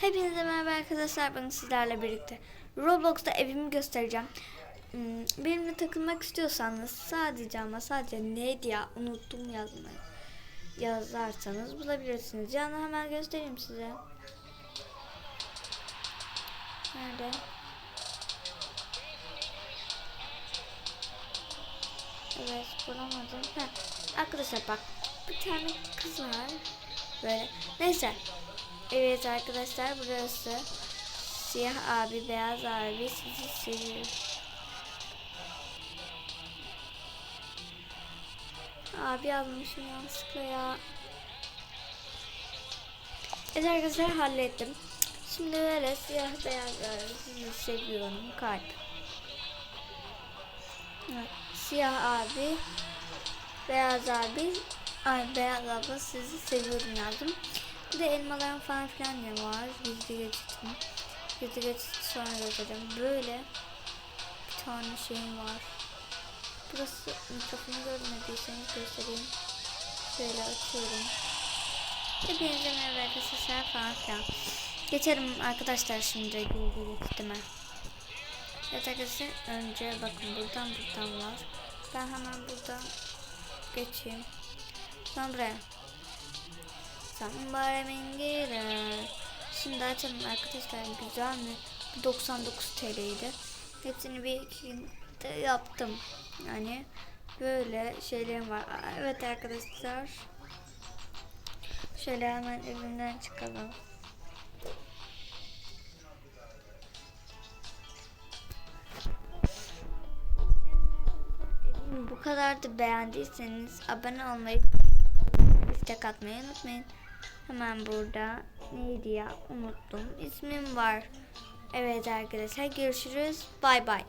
Hepinize merhaba arkadaşlar. Ben sizlerle birlikte Roblox'ta evimi göstereceğim. Hmm, Benimle takılmak istiyorsanız sadece ama sadece neydi ya unuttum yazmayı. Yazarsanız bulabilirsiniz. Yani hemen göstereyim size. Nerede? Evet bulamadım. Heh. Arkadaşlar bak bir tane kız var. Böyle. Neyse. Evet arkadaşlar burası. Siyah abi, beyaz abi sizi seviyor. Abi yazmışım yanlışlıkla ya. Evet arkadaşlar hallettim. Şimdi böyle siyah beyaz abi sizi seviyorum kalp. Evet, siyah abi, beyaz abi, ay beyaz abla sizi seviyorum yazdım. De elmalarım falan filan ne var? Gizli geçitim. Gizli geçit sonra yapacağım. Böyle bir tane şeyim var. Burası mikrofonu görmediyseniz göstereyim. Şöyle açıyorum. Hepinize merhaba arkadaşlar falan filan. Geçelim arkadaşlar şimdi gizli geçitime. Evet arkadaşlar önce bakın buradan buradan var. Ben hemen buradan geçeyim. Sonra buraya. Somebody mingira. Şimdi açalım arkadaşlar güzel mi? Bu 99 TL'ydi. Hepsini bir günde yaptım. Yani böyle şeylerim var. Evet arkadaşlar. Şöyle hemen evimden çıkalım. Bu kadar da beğendiyseniz abone olmayı, istek atmayı unutmayın. Hemen burada neydi ya unuttum. İsmim var. Evet arkadaşlar görüşürüz. Bay bay.